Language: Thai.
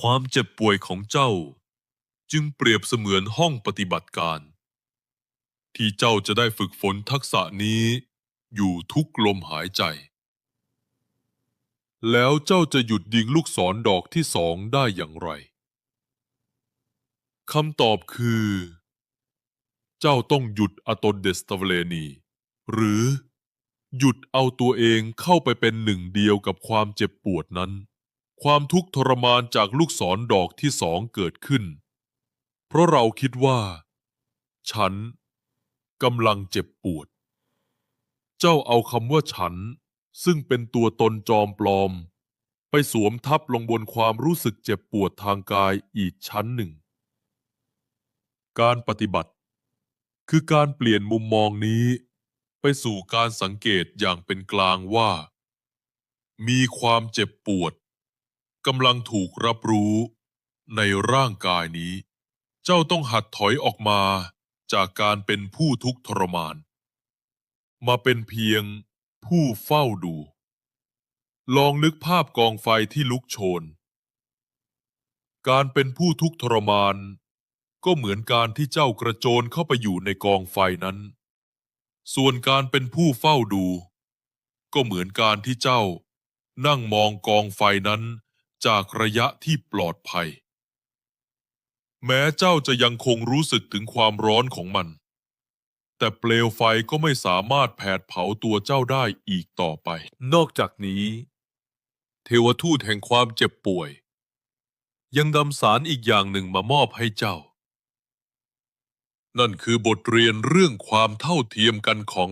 ความเจ็บป่วยของเจ้า จึงเปรียบเสมือนห้องปฏิบัติการ ที่เจ้าจะได้ฝึกฝนทักษะนี้อยู่ทุกลมหายใจ แล้วเจ้าจะหยุดยิงลูกศรดอกที่สองได้อย่างไรคำตอบคือ เจ้าต้องหยุดอตนเดสตาเวเลนี หรือหยุดเอาตัวเองเข้าไปเป็นหนึ่งเดียวกับความเจ็บปวดนั้น ความทุกข์ทรมานจากลูกศรดอกที่สองเกิดขึ้น เพราะเราคิดว่า ฉันกำลังเจ็บปวด เจ้าเอาคำว่าฉัน ซึ่งเป็นตัวตนจอมปลอม ไปสวมทับลงบนความรู้สึกเจ็บปวดทางกายอีกชั้นหนึ่ง การปฏิบัติ คือการเปลี่ยนมุมมองนี้ ไปสู่การสังเกตอย่างเป็นกลางว่า มีความเจ็บปวด กำลังถูกรับรู้ในร่างกายนี้ เจ้าต้องหัดถอยออกมาจากการเป็นผู้ทุกข์ทรมาน มาเป็นเพียงผู้เฝ้าดู ลองนึกภาพกองไฟที่ลุกโชน การเป็นผู้ทุกข์ทรมาน ก็เหมือนการที่เจ้ากระโจนเข้าไปอยู่ในกองไฟนั้น ส่วนการเป็นผู้เฝ้าดู ก็เหมือนการที่เจ้านั่งมองกองไฟนั้น จากระยะที่ปลอดภัย แม้เจ้าจะยังคงรู้สึกถึงความร้อนของมัน แต่เปลวไฟก็ไม่สามารถแผดเผาตัวเจ้าได้อีกต่อไป นอกจากนี้ เทวทูตแห่งความเจ็บป่วย ยังนำสารอีกอย่างหนึ่งมามอบให้เจ้า นั่นคือบทเรียนเรื่องความเท่าเทียมกันของ